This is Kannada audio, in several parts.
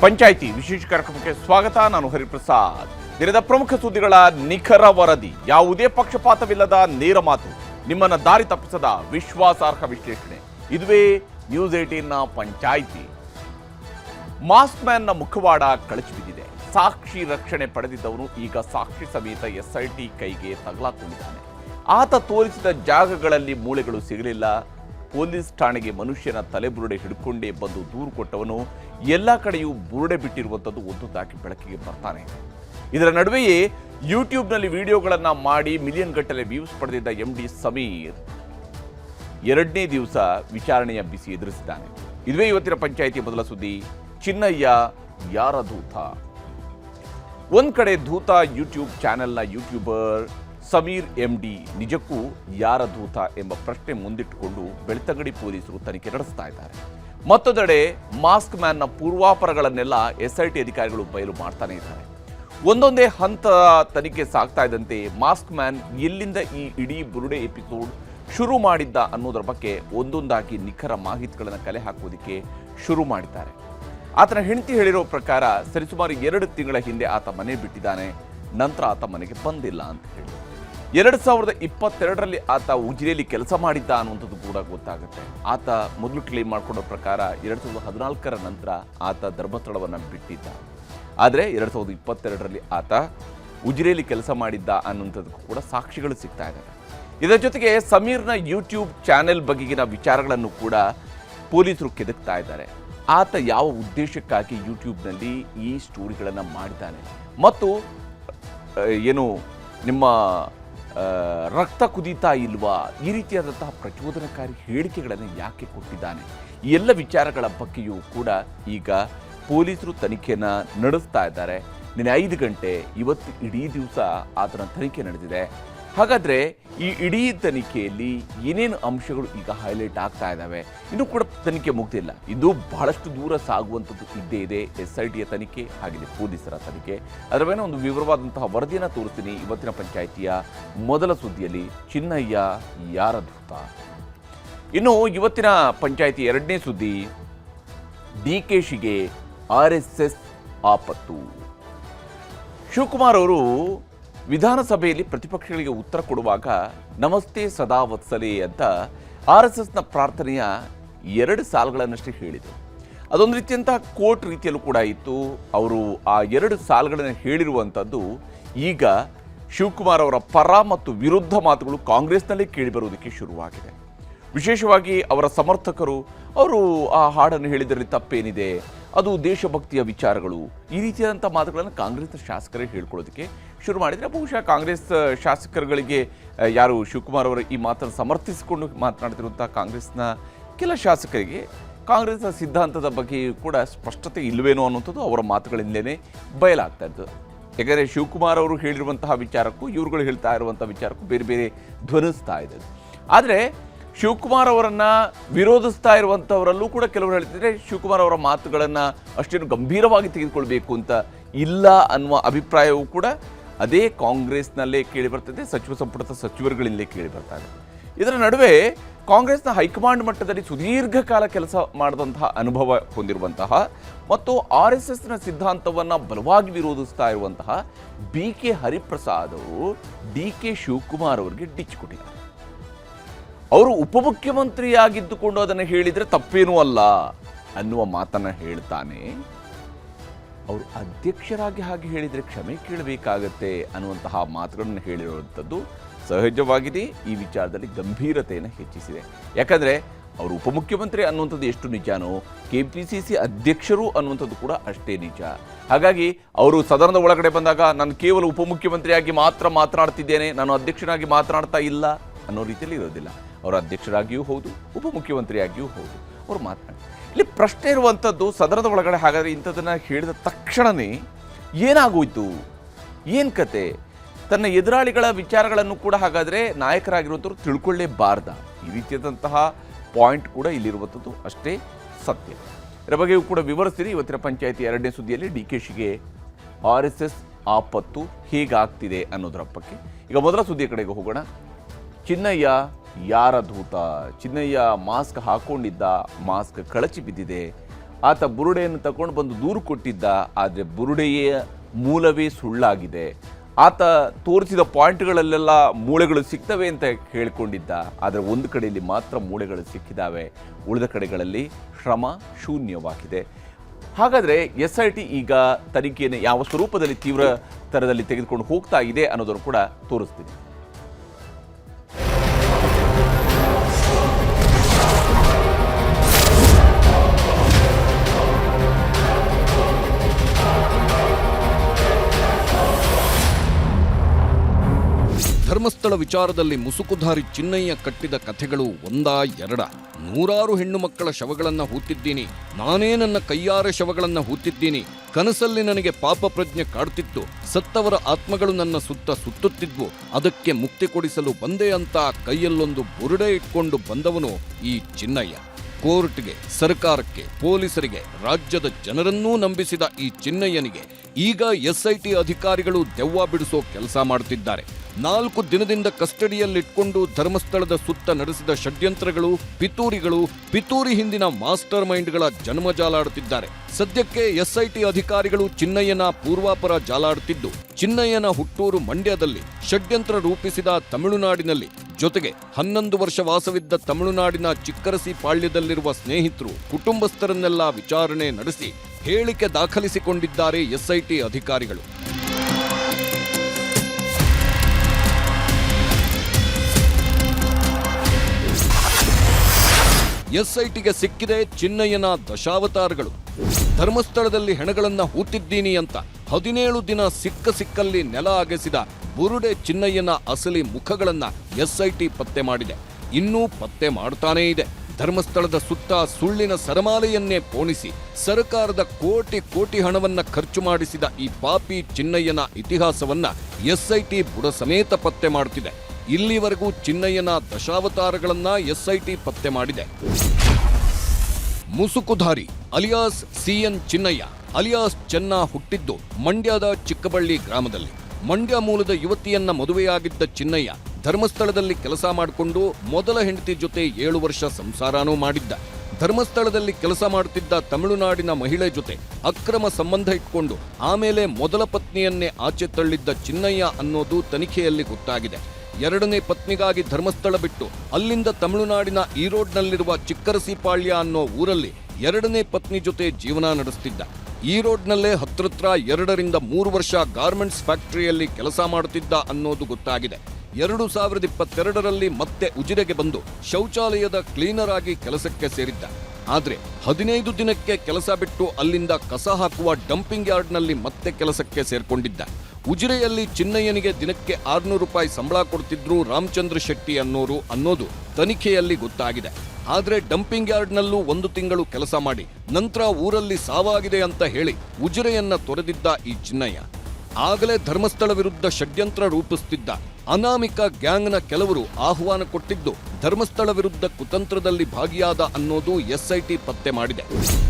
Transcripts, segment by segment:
ಪಂಚಾಯಿತಿ ವಿಶೇಷ ಕಾರ್ಯಕ್ರಮಕ್ಕೆ ಸ್ವಾಗತ, ನಾನು ಹರಿಪ್ರಸಾದ್. ದಿನದ ಪ್ರಮುಖ ಸುದ್ದಿಗಳ ನಿಖರ ವರದಿ. ಯಾವುದೇ ಪಕ್ಷಪಾತವಿಲ್ಲದ ನೇರ ಮಾತು. ನಿಮ್ಮನ್ನ ದಾರಿ ತಪ್ಪಿಸದ ವಿಶ್ವಾಸಾರ್ಹ ವಿಶ್ಲೇಷಣೆ. ಇದುವೇ ನ್ಯೂಸ್ ಏಟೀನ್ನ ಪಂಚಾಯಿತಿ. ಮಾಸ್ಕ್ ಮ್ಯಾನ್ನ ಮುಖವಾಡ ಕಳಚಿ ಬಿದ್ದಿದೆ. ಸಾಕ್ಷಿ ರಕ್ಷಣೆ ಪಡೆದಿದ್ದವನು ಈಗ ಸಾಕ್ಷಿ ಸಮೇತ ಎಸ್ಐಟಿ ಕೈಗೆ ತಗಲಾಕೊಂಡಿದ್ದಾನೆ. ಆತ ತೋರಿಸಿದ ಜಾಗಗಳಲ್ಲಿ ಮೂಳೆಗಳು ಸಿಗಲಿಲ್ಲ. ಪೊಲೀಸ್ ಠಾಣೆಗೆ ಮನುಷ್ಯನ ತಲೆಬುರುಡೆ ಹಿಡ್ಕೊಂಡೇ ಬಂದು ದೂರು ಕೊಟ್ಟವನು ಎಲ್ಲ ಕಡೆಯೂ ಬುರುಡೆ ಬಿಟ್ಟಿರುವಂಥದ್ದು ಒಂದೊಂದಾಗಿ ಬೆಳಕಿಗೆ ಬರ್ತಾನೆ. ಇದರ ನಡುವೆಯೇ ಯೂಟ್ಯೂಬ್ನಲ್ಲಿ ವಿಡಿಯೋಗಳನ್ನು ಮಾಡಿ ಮಿಲಿಯನ್ ಗಟ್ಟಲೆ ವ್ಯೂಸ್ ಪಡೆದಿದ್ದ ಎಂ ಡಿ ಸಮೀರ್ ಎರಡನೇ ದಿವಸ ವಿಚಾರಣೆಯ ಬಿಸಿ ಎದುರಿಸಿದ್ದಾನೆ. ಇದುವೇ ಇವತ್ತಿನ ಪಂಚಾಯಿತಿ ಮೊದಲ ಸುದ್ದಿ, ಚಿನ್ನಯ್ಯ ಯಾರ ದೂತ? ಒಂದು ಕಡೆ ದೂತ ಯೂಟ್ಯೂಬ್ ಚಾನೆಲ್ನ ಯೂಟ್ಯೂಬರ್ ಸಮೀರ್ ಎಂ ಡಿ ನಿಜಕ್ಕೂ ಯಾರ ದೂತ ಎಂಬ ಪ್ರಶ್ನೆ ಮುಂದಿಟ್ಟುಕೊಂಡು ಬೆಳ್ತಂಗಡಿ ಪೊಲೀಸರು ತನಿಖೆ ನಡೆಸ್ತಾ ಇದ್ದಾರೆ. ಮತ್ತೊಂದೆಡೆ ಮಾಸ್ಕ್ ಮ್ಯಾನ್ನ ಪೂರ್ವಾಪರಗಳನ್ನೆಲ್ಲ ಎಸ್ ಐ ಟಿ ಅಧಿಕಾರಿಗಳು ಬಯಲು ಮಾಡ್ತಾನೆ ಇದ್ದಾರೆ. ಒಂದೊಂದೇ ಹಂತ ತನಿಖೆ ಸಾಗ್ತಾ ಇದ್ದಂತೆ ಮಾಸ್ಕ್ ಮ್ಯಾನ್ ಎಲ್ಲಿಂದ ಈ ಇಡೀ ಬುರುಡೆ ಎಪಿಸೋಡ್ ಶುರು ಮಾಡಿದ್ದ ಅನ್ನೋದರ ಬಗ್ಗೆ ಒಂದೊಂದಾಗಿ ನಿಖರ ಮಾಹಿತಿಗಳನ್ನು ಕಲೆ ಹಾಕುವುದಕ್ಕೆ ಶುರು ಮಾಡಿದ್ದಾರೆ. ಆತನ ಹೆಂಡತಿ ಹೇಳಿರೋ ಪ್ರಕಾರ ಸರಿಸುಮಾರು ಎರಡು ತಿಂಗಳ ಹಿಂದೆ ಆತ ಮನೆ ಬಿಟ್ಟಿದ್ದಾನೆ, ನಂತರ ಆತ ಮನೆಗೆ ಬಂದಿಲ್ಲ ಅಂತ ಹೇಳಿ ಎರಡು ಸಾವಿರದ ಇಪ್ಪತ್ತೆರಡರಲ್ಲಿ ಆತ ಉಜಿರೆಯಲ್ಲಿ ಕೆಲಸ ಮಾಡಿದ್ದ ಅನ್ನುವಂಥದ್ದು ಕೂಡ ಗೊತ್ತಾಗುತ್ತೆ. ಆತ ಮೊದಲು ಕ್ಲೇಮ್ ಮಾಡಿಕೊಂಡ ಪ್ರಕಾರ ಎರಡು ಸಾವಿರದ ಹದಿನಾಲ್ಕರ ನಂತರ ಆತ ಧರ್ಮಸ್ಥಳವನ್ನು ಬಿಟ್ಟಿದ್ದ. ಆದರೆ ಎರಡು ಸಾವಿರದ ಇಪ್ಪತ್ತೆರಡರಲ್ಲಿ ಆತ ಉಜಿರೆಯಲ್ಲಿ ಕೆಲಸ ಮಾಡಿದ್ದ ಅನ್ನುವಂಥದ್ದು ಕೂಡ ಸಾಕ್ಷಿಗಳು ಸಿಗ್ತಾ ಇದ್ದಾರೆ. ಇದರ ಜೊತೆಗೆ ಸಮೀರ್ನ ಯೂಟ್ಯೂಬ್ ಚಾನೆಲ್ ಬಗೆಗಿನ ವಿಚಾರಗಳನ್ನು ಕೂಡ ಪೊಲೀಸರು ಕೆದಕ್ತಾ ಇದ್ದಾರೆ. ಆತ ಯಾವ ಉದ್ದೇಶಕ್ಕಾಗಿ ಯೂಟ್ಯೂಬ್ನಲ್ಲಿ ಈ ಸ್ಟೋರಿಗಳನ್ನು ಮಾಡಿದ್ದಾನೆ? ಮತ್ತು ಏನು ನಿಮ್ಮ ರಕ್ತ ಕುದೀತಾ ಇಲ್ವಾ? ಈ ರೀತಿಯಾದಂತಹ ಪ್ರಚೋದನಕಾರಿ ಹೇಳಿಕೆಗಳನ್ನು ಯಾಕೆ ಕೊಟ್ಟಿದ್ದಾನೆ? ಈ ಎಲ್ಲ ವಿಚಾರಗಳ ಬಗ್ಗೆಯೂ ಕೂಡ ಈಗ ಪೊಲೀಸರು ತನಿಖೆಯನ್ನು ನಡೆಸ್ತಾ ಇದ್ದಾರೆ. ನಿನ್ನೆ ಐದು ಗಂಟೆ, ಇವತ್ತು ಇಡೀ ದಿವಸ ಆತನ ತನಿಖೆ ನಡೆದಿದೆ. ಹಾಗಾದ್ರೆ ಈ ಇಡೀ ತನಿಖೆಯಲ್ಲಿ ಏನೇನು ಅಂಶಗಳು ಈಗ ಹೈಲೈಟ್ ಆಗ್ತಾ ಇದ್ದಾವೆ ಇನ್ನೂ ಕೂಡ ತನಿಖೆ ಮುಗ್ದಿಲ್ಲ. ಇದು ಬಹಳಷ್ಟು ದೂರ ಸಾಗುವಂಥದ್ದು ಇದ್ದೇ ಇದೆ ಎಸ್ ಐ ಟಿಯ ತನಿಖೆ, ಹಾಗೆಯೇ ಪೊಲೀಸರ ತನಿಖೆ. ಅದರ ಮೇಲೆ ಒಂದು ವಿವರವಾದಂತಹ ವರದಿಯನ್ನು ತೋರಿಸ್ತೀನಿ. ಇವತ್ತಿನ ಪಂಚಾಯಿತಿಯ ಮೊದಲ ಸುದ್ದಿಯಲ್ಲಿ ಚಿನ್ನಯ್ಯ ಯಾರ ದೂತ ಇನ್ನು ಇವತ್ತಿನ ಪಂಚಾಯಿತಿ ಎರಡನೇ ಸುದ್ದಿ, ಡಿ ಕೆ ಶಿಗೆ ಆರ್ ಎಸ್ ಎಸ್ ಆಪತ್ತು. ಶಿವಕುಮಾರ್ ಅವರು ವಿಧಾನಸಭೆಯಲ್ಲಿ ಪ್ರತಿಪಕ್ಷಗಳಿಗೆ ಉತ್ತರ ಕೊಡುವಾಗ, ನಮಸ್ತೆ ಸದಾ ವತ್ಸಲಿ ಅಂತ ಆರ್ ಎಸ್ ಎಸ್ನ ಪ್ರಾರ್ಥನೆಯ ಎರಡು ಸಾಲುಗಳನ್ನಷ್ಟೇ ಹೇಳಿದರು. ಅದೊಂದು ರೀತಿಯಂತಹ ಕೋರ್ಟ್ ರೀತಿಯಲ್ಲೂ ಕೂಡ ಇತ್ತು. ಅವರು ಆ ಎರಡು ಸಾಲುಗಳನ್ನು ಹೇಳಿರುವಂಥದ್ದು ಈಗ ಶಿವಕುಮಾರ್ ಅವರ ಪರ ಮತ್ತು ವಿರುದ್ಧ ಮಾತುಗಳು ಕಾಂಗ್ರೆಸ್ನಲ್ಲೇ ಕೇಳಿಬರುವುದಕ್ಕೆ ಶುರುವಾಗಿದೆ. ವಿಶೇಷವಾಗಿ ಅವರ ಸಮರ್ಥಕರು, ಅವರು ಆ ಹಾಡನ್ನು ಹೇಳಿದರೆ ತಪ್ಪೇನಿದೆ. ಅದು ದೇಶಭಕ್ತಿಯ ವಿಚಾರಗಳು. ಈ ರೀತಿಯಾದಂಥ ಮಾತುಗಳನ್ನು ಕಾಂಗ್ರೆಸ್ನ ಶಾಸಕರೇ ಹೇಳ್ಕೊಳ್ಳೋದಕ್ಕೆ ಶುರು ಮಾಡಿದರೆ ಬಹುಶಃ ಕಾಂಗ್ರೆಸ್ ಶಾಸಕರುಗಳಿಗೆ ಯಾರು ಶಿವಕುಮಾರ್ ಅವರ ಈ ಮಾತನ್ನು ಸಮರ್ಥಿಸಿಕೊಂಡು ಮಾತನಾಡ್ತಿರುವಂಥ ಕಾಂಗ್ರೆಸ್ನ ಕೆಲ ಶಾಸಕರಿಗೆ ಕಾಂಗ್ರೆಸ್ನ ಸಿದ್ಧಾಂತದ ಬಗ್ಗೆ ಕೂಡ ಸ್ಪಷ್ಟತೆ ಇಲ್ಲವೇನೋ ಅನ್ನುವಂಥದ್ದು ಅವರ ಮಾತುಗಳಿಂದಲೇ ಬಯಲಾಗ್ತಾ ಇತ್ತು ಯಾಕಂದರೆ ಶಿವಕುಮಾರ್ ಅವರು ಹೇಳಿರುವಂತಹ ವಿಚಾರಕ್ಕೂ, ಇವ್ರುಗಳು ಹೇಳ್ತಾ ಇರುವಂಥ ವಿಚಾರಕ್ಕೂ ಬೇರೆ ಬೇರೆ ಧ್ವನಿಸ್ತಾ ಇದೆ ಆದರೆ ಶಿವಕುಮಾರ್ ಅವರನ್ನು ವಿರೋಧಿಸ್ತಾ ಇರುವಂಥವರಲ್ಲೂ ಕೂಡ ಕೆಲವರು ಹೇಳ್ತಿದ್ರೆ ಶಿವಕುಮಾರ್ ಅವರ ಮಾತುಗಳನ್ನು ಅಷ್ಟೇನು ಗಂಭೀರವಾಗಿ ತೆಗೆದುಕೊಳ್ಬೇಕು ಅಂತ ಇಲ್ಲ ಅನ್ನುವ ಅಭಿಪ್ರಾಯವೂ ಕೂಡ ಅದೇ ಕಾಂಗ್ರೆಸ್ನಲ್ಲೇ ಕೇಳಿ ಬರ್ತದೆ, ಸಚಿವ ಸಂಪುಟದ ಸಚಿವರುಗಳಿಲ್ಲೇ ಕೇಳಿ ಬರ್ತಾ ಇದೆ ಇದರ ನಡುವೆ ಕಾಂಗ್ರೆಸ್ನ ಹೈಕಮಾಂಡ್ ಮಟ್ಟದಲ್ಲಿ ಸುದೀರ್ಘ ಕಾಲ ಕೆಲಸ ಮಾಡಿದಂತಹ ಅನುಭವ ಹೊಂದಿರುವಂತಹ ಮತ್ತು ಆರ್ ಎಸ್ ಎಸ್ನ ಸಿದ್ಧಾಂತವನ್ನು ಬಲವಾಗಿ ವಿರೋಧಿಸ್ತಾ ಇರುವಂತಹ ಬಿ ಕೆ ಹರಿಪ್ರಸಾದ್ ಅವರು ಡಿ ಕೆ ಶಿವಕುಮಾರ್ ಅವರಿಗೆ ಡಿಚ್ ಕೊಟ್ಟಿದ್ದಾರೆ. ಅವರು ಉಪಮುಖ್ಯಮಂತ್ರಿಯಾಗಿದ್ದುಕೊಂಡು ಅದನ್ನು ಹೇಳಿದರೆ ತಪ್ಪೇನೂ ಅಲ್ಲ ಅನ್ನುವ ಮಾತನ್ನು ಹೇಳ್ತಾನೆ. ಅವರು ಅಧ್ಯಕ್ಷರಾಗಿ ಹಾಗೆ ಹೇಳಿದರೆ ಕ್ಷಮೆ ಕೇಳಬೇಕಾಗತ್ತೆ ಅನ್ನುವಂತಹ ಮಾತುಗಳನ್ನು ಹೇಳಿರುವಂಥದ್ದು ಸಹಜವಾಗಿದೆ. ಈ ವಿಚಾರದಲ್ಲಿ ಗಂಭೀರತೆಯನ್ನು ಹೆಚ್ಚಿಸಿದೆ. ಯಾಕಂದರೆ ಅವರು ಉಪಮುಖ್ಯಮಂತ್ರಿ ಅನ್ನುವಂಥದ್ದು ಎಷ್ಟು ನಿಜಾನೋ ಕೆ ಪಿ ಸಿ ಸಿ ಅಧ್ಯಕ್ಷರು ಅನ್ನುವಂಥದ್ದು ಕೂಡ ಅಷ್ಟೇ ನಿಜ. ಹಾಗಾಗಿ ಅವರು ಸದನದ ಒಳಗಡೆ ಬಂದಾಗ ನಾನು ಕೇವಲ ಉಪಮುಖ್ಯಮಂತ್ರಿಯಾಗಿ ಮಾತ್ರ ಮಾತನಾಡ್ತಿದ್ದೇನೆ, ನಾನು ಅಧ್ಯಕ್ಷನಾಗಿ ಮಾತನಾಡ್ತಾ ಇಲ್ಲ ಅನ್ನೋ ರೀತಿಯಲ್ಲಿ ಇರೋದಿಲ್ಲ. ಅವರು ಅಧ್ಯಕ್ಷರಾಗಿಯೂ ಹೌದು, ಉಪಮುಖ್ಯಮಂತ್ರಿಯಾಗಿಯೂ ಹೌದು. ಅವರು ಮಾತನಾಡಿ, ಇಲ್ಲಿ ಪ್ರಶ್ನೆ ಇರುವಂಥದ್ದು ಸದನದ ಒಳಗಡೆ ಹಾಗಾದರೆ ಇಂಥದ್ದನ್ನು ಹೇಳಿದ ತಕ್ಷಣವೇ ಏನಾಗೋಯ್ತು? ಏನು ಕತೆ? ತನ್ನ ಎದುರಾಳಿಗಳ ವಿಚಾರಗಳನ್ನು ಕೂಡ ಹಾಗಾದರೆ ನಾಯಕರಾಗಿರುವಂಥವ್ರು ತಿಳ್ಕೊಳ್ಳೇಬಾರ್ದ. ಈ ರೀತಿಯಾದಂತಹ ಪಾಯಿಂಟ್ ಕೂಡ ಇಲ್ಲಿರುವಂಥದ್ದು ಅಷ್ಟೇ ಸತ್ಯ. ಇದರ ಬಗ್ಗೆಯೂ ಕೂಡ ವಿವರಿಸ್ತೀರಿ ಇವತ್ತಿನ ಪಂಚಾಯಿತಿ ಎರಡನೇ ಸುದ್ದಿಯಲ್ಲಿ ಡಿ ಕೆ ಶಿಗೆ ಆರ್ ಎಸ್ ಎಸ್ ಆಪತ್ತು ಹೇಗಾಗ್ತಿದೆ ಅನ್ನೋದರ ಬಗ್ಗೆ ಈಗ ಮೊದಲ ಸುದ್ದಿಯ ಕಡೆಗೆ ಹೋಗೋಣ. ಚಿನ್ನಯ್ಯ ಯಾರ ದೂತ? ಚಿನ್ನಯ್ಯ ಮಾಸ್ಕ್ ಹಾಕೊಂಡಿದ್ದ, ಮಾಸ್ಕ್ ಕಳಚಿ ಬಿದ್ದಿದೆ. ಆತ ಬುರುಡೆಯನ್ನು ತಗೊಂಡು ಬಂದು ದೂರು ಕೊಟ್ಟಿದ್ದ, ಆದರೆ ಬುರುಡೆಯ ಮೂಲವೇ ಸುಳ್ಳಾಗಿದೆ. ಆತ ತೋರಿಸಿದ ಪಾಯಿಂಟ್ಗಳಲ್ಲೆಲ್ಲ ಮೂಳೆಗಳು ಸಿಗ್ತವೆ ಅಂತ ಕೇಳಿಕೊಂಡಿದ್ದ. ಆದರೆ ಒಂದು ಕಡೆಯಲ್ಲಿ ಮಾತ್ರ ಮೂಳೆಗಳು ಸಿಕ್ಕಿದ್ದಾವೆ ಉಳಿದ ಕಡೆಗಳಲ್ಲಿ ಶ್ರಮ ಶೂನ್ಯವಾಗಿದೆ. ಹಾಗಾದರೆ ಎಸ್ ಐ ಟಿ ಈಗ ತನಿಖೆಯನ್ನು ಯಾವ ಸ್ವರೂಪದಲ್ಲಿ ತೀವ್ರ ತರದಲ್ಲಿ ತೆಗೆದುಕೊಂಡು ಹೋಗ್ತಾ ಇದೆ ಅನ್ನೋದನ್ನು ಕೂಡ ತೋರಿಸ್ತೀನಿ. ಧರ್ಮಸ್ಥಳ ವಿಚಾರದಲ್ಲಿ ಮುಸುಕುಧಾರಿ ಚಿನ್ನಯ್ಯ ಕಟ್ಟಿದ ಕಥೆಗಳು ಒಂದಾ ಎರಡ. ನೂರಾರು ಹೆಣ್ಣು ಮಕ್ಕಳ ಶವಗಳನ್ನ ಹೂತಿದ್ದೀನಿ. ನಾನೇ ನನ್ನ ಕೈಯಾರೆ ಶವಗಳನ್ನ ಹೂತಿದ್ದೀನಿ. ಕನಸಲ್ಲಿ ನನಗೆ ಪಾಪ ಪ್ರಜ್ಞೆ ಕಾಡ್ತಿತ್ತು. ಸತ್ತವರ ಆತ್ಮಗಳು ನನ್ನ ಸುತ್ತ ಸುತ್ತುತ್ತಿದ್ವು. ಅದಕ್ಕೆ ಮುಕ್ತಿ ಕೊಡಿಸಲು ಬಂದೆ ಅಂತ ಕೈಯಲ್ಲೊಂದು ಬುರುಡೆ ಇಟ್ಕೊಂಡು ಬಂದವನು ಈ ಚಿನ್ನಯ್ಯ. ಕೋರ್ಟ್ಗೆ, ಸರ್ಕಾರಕ್ಕೆ, ಪೊಲೀಸರಿಗೆ, ರಾಜ್ಯದ ಜನರನ್ನೂ ನಂಬಿಸಿದ ಈ ಚಿನ್ನಯ್ಯನಿಗೆ ಈಗ ಎಸ್ಐಟಿ ಅಧಿಕಾರಿಗಳು ದೆವ್ವ ಬಿಡಿಸೋ ಕೆಲಸ ಮಾಡುತ್ತಿದ್ದಾರೆ ನಾಲ್ಕು ದಿನದಿಂದ ಕಸ್ಟಡಿಯಲ್ಲಿಟ್ಕೊಂಡು ಧರ್ಮಸ್ಥಳದ ಸುತ್ತ ನಡೆಸಿದ ಷಡ್ಯಂತ್ರಗಳು, ಪಿತೂರಿಗಳು, ಪಿತೂರಿ ಹಿಂದಿನ ಮಾಸ್ಟರ್ ಮೈಂಡ್ಗಳ ಜನ್ಮ ಜಾಲಾಡುತ್ತಿದ್ದಾರೆ. ಸದ್ಯಕ್ಕೆ ಎಸ್ಐಟಿ ಅಧಿಕಾರಿಗಳು ಚಿನ್ನಯ್ಯನ ಪೂರ್ವಾಪರ ಜಾಲಾಡುತ್ತಿದ್ದು, ಚಿನ್ನಯ್ಯನ ಹುಟ್ಟೂರು ಮಂಡ್ಯದಲ್ಲಿ ಷಡ್ಯಂತ್ರ ರೂಪಿಸಿದ ತಮಿಳುನಾಡಿನಲ್ಲಿ ಜೊತೆಗೆ ಹನ್ನೊಂದು ವರ್ಷ ವಾಸವಿದ್ದ ತಮಿಳುನಾಡಿನ ಚಿಕ್ಕರಸಿ ಪಾಳ್ಯದಲ್ಲಿರುವ ಸ್ನೇಹಿತರು ಕುಟುಂಬಸ್ಥರನ್ನೆಲ್ಲ ವಿಚಾರಣೆ ನಡೆಸಿ ಹೇಳಿಕೆ ದಾಖಲಿಸಿಕೊಂಡಿದ್ದಾರೆ ಎಸ್ಐಟಿ ಅಧಿಕಾರಿಗಳು. ಎಸ್ಐಟಿಗೆ ಸಿಕ್ಕಿದೆ ಚಿನ್ನಯ್ಯನ ದಶಾವತಾರಗಳು. ಧರ್ಮಸ್ಥಳದಲ್ಲಿ ಹೆಣಗಳನ್ನ ಹೂತಿದ್ದೀನಿ ಅಂತ ಹದಿನೇಳು ದಿನ ಸಿಕ್ಕ ಸಿಕ್ಕಲ್ಲಿ ನೆಲ ಅಗೆಸಿದ ಬುರುಡೆ ಚಿನ್ನಯ್ಯನ ಅಸಲಿ ಮುಖಗಳನ್ನ ಎಸ್ಐಟಿ ಪತ್ತೆ ಮಾಡಿದೆ. ಇನ್ನೂ ಪತ್ತೆ ಮಾಡ್ತಾನೇ ಇದೆ. ಧರ್ಮಸ್ಥಳದ ಸುತ್ತ ಸುಳ್ಳಿನ ಸರಮಾಲೆಯನ್ನೇ ಪೋಣಿಸಿ ಸರ್ಕಾರದ ಕೋಟಿ ಕೋಟಿ ಹಣವನ್ನ ಖರ್ಚು ಮಾಡಿಸಿದ ಈ ಪಾಪಿ ಚಿನ್ನಯ್ಯನ ಇತಿಹಾಸವನ್ನ ಎಸ್ಐಟಿ ಬುಡ ಸಮೇತ ಪತ್ತೆ ಮಾಡುತ್ತಿದೆ ಇಲ್ಲಿವರೆಗೂ ಚಿನ್ನಯ್ಯನ ದಶಾವತಾರಗಳನ್ನ ಎಸ್ಐಟಿ ಪತ್ತೆ ಮಾಡಿದೆ. ಮುಸುಕುಧಾರಿ, alias CN Chinnayya, alias Chenna ಹುಟ್ಟಿದ್ದು ಮಂಡ್ಯದ ಚಿಕ್ಕಬಳ್ಳಿ ಗ್ರಾಮದಲ್ಲಿ. ಮಂಡ್ಯ ಮೂಲದ ಯುವತಿಯನ್ನ ಮದುವೆಯಾಗಿದ್ದ ಚಿನ್ನಯ್ಯ ಧರ್ಮಸ್ಥಳದಲ್ಲಿ ಕೆಲಸ ಮಾಡಿಕೊಂಡು ಮೊದಲ ಹೆಂಡತಿ ಜೊತೆ ಏಳು ವರ್ಷ ಸಂಸಾರನೂ ಮಾಡಿದ್ದ. ಧರ್ಮಸ್ಥಳದಲ್ಲಿ ಕೆಲಸ ಮಾಡುತ್ತಿದ್ದ ತಮಿಳುನಾಡಿನ ಮಹಿಳೆ ಜೊತೆ ಅಕ್ರಮ ಸಂಬಂಧ ಇಟ್ಕೊಂಡು ಆಮೇಲೆ ಮೊದಲ ಪತ್ನಿಯನ್ನೇ ಆಚೆ ತಳ್ಳಿದ್ದ ಚಿನ್ನಯ್ಯ ಅನ್ನೋದು ತನಿಖೆಯಲ್ಲಿ ಗೊತ್ತಾಗಿದೆ. ಎರಡನೇ ಪತ್ನಿಗಾಗಿ ಧರ್ಮಸ್ಥಳ ಬಿಟ್ಟು ಅಲ್ಲಿಂದ ತಮಿಳುನಾಡಿನ ಈರೋಡ್ನಲ್ಲಿರುವ ಚಿಕ್ಕರಸಿಪಾಳ್ಯ ಅನ್ನೋ ಊರಲ್ಲಿ ಎರಡನೇ ಪತ್ನಿ ಜೊತೆ ಜೀವನ ನಡೆಸ್ತಿದ್ದ. ಈರೋಡ್ನಲ್ಲೇ ಹತ್ರತ್ರ ಎರಡರಿಂದ ಮೂರು ವರ್ಷ ಗಾರ್ಮೆಂಟ್ಸ್ ಫ್ಯಾಕ್ಟರಿಯಲ್ಲಿ ಕೆಲಸ ಮಾಡುತ್ತಿದ್ದ ಅನ್ನೋದು ಗೊತ್ತಾಗಿದೆ. ಎರಡು ಸಾವಿರದ ಇಪ್ಪತ್ತೆರಡರಲ್ಲಿ ಮತ್ತೆ ಉಜಿರೆಗೆ ಬಂದು ಶೌಚಾಲಯದ ಕ್ಲೀನರ್ ಆಗಿ ಕೆಲಸಕ್ಕೆ ಸೇರಿದ್ದ. ಆದರೆ ಹದಿನೈದು ದಿನಕ್ಕೆ ಕೆಲಸ ಬಿಟ್ಟು ಅಲ್ಲಿಂದ ಕಸ ಹಾಕುವ ಡಂಪಿಂಗ್ ಯಾರ್ಡ್ನಲ್ಲಿ ಮತ್ತೆ ಕೆಲಸಕ್ಕೆ ಸೇರ್ಕೊಂಡಿದ್ದ. ಉಜಿರೆಯಲ್ಲಿ ಚಿನ್ನಯ್ಯನಿಗೆ ದಿನಕ್ಕೆ ಆರ್ನೂರು ರೂಪಾಯಿ ಸಂಬಳ ಕೊಡ್ತಿದ್ರು ರಾಮಚಂದ್ರ ಶೆಟ್ಟಿ ಅನ್ನೋರು ಅನ್ನೋದು ತನಿಖೆಯಲ್ಲಿ ಗೊತ್ತಾಗಿದೆ. ಆದ್ರೆ ಡಂಪಿಂಗ್ ಯಾರ್ಡ್ನಲ್ಲೂ ಒಂದು ತಿಂಗಳು ಕೆಲಸ ಮಾಡಿ, ನಂತರ ಊರಲ್ಲಿ ಸಾವಾಗಿದೆ ಅಂತ ಹೇಳಿ ಉಜಿರೆಯನ್ನ ತೊರೆದಿದ್ದ ಈ ಚಿನ್ನಯ್ಯ. ಆಗಲೇ ಧರ್ಮಸ್ಥಳ ವಿರುದ್ಧ ಷಡ್ಯಂತ್ರ ರೂಪಿಸುತ್ತಿದ್ದ ಅನಾಮಿಕ ಗ್ಯಾಂಗ್ನ ಕೆಲವರು ಆಹ್ವಾನ ಕೊಟ್ಟಿದ್ದು ಧರ್ಮಸ್ಥಳ ವಿರುದ್ಧ ಕುತಂತ್ರದಲ್ಲಿ ಭಾಗಿಯಾದ ಅನ್ನೋದು ಎಸ್ಐಟಿ ಪತ್ತೆ ಮಾಡಿದೆ.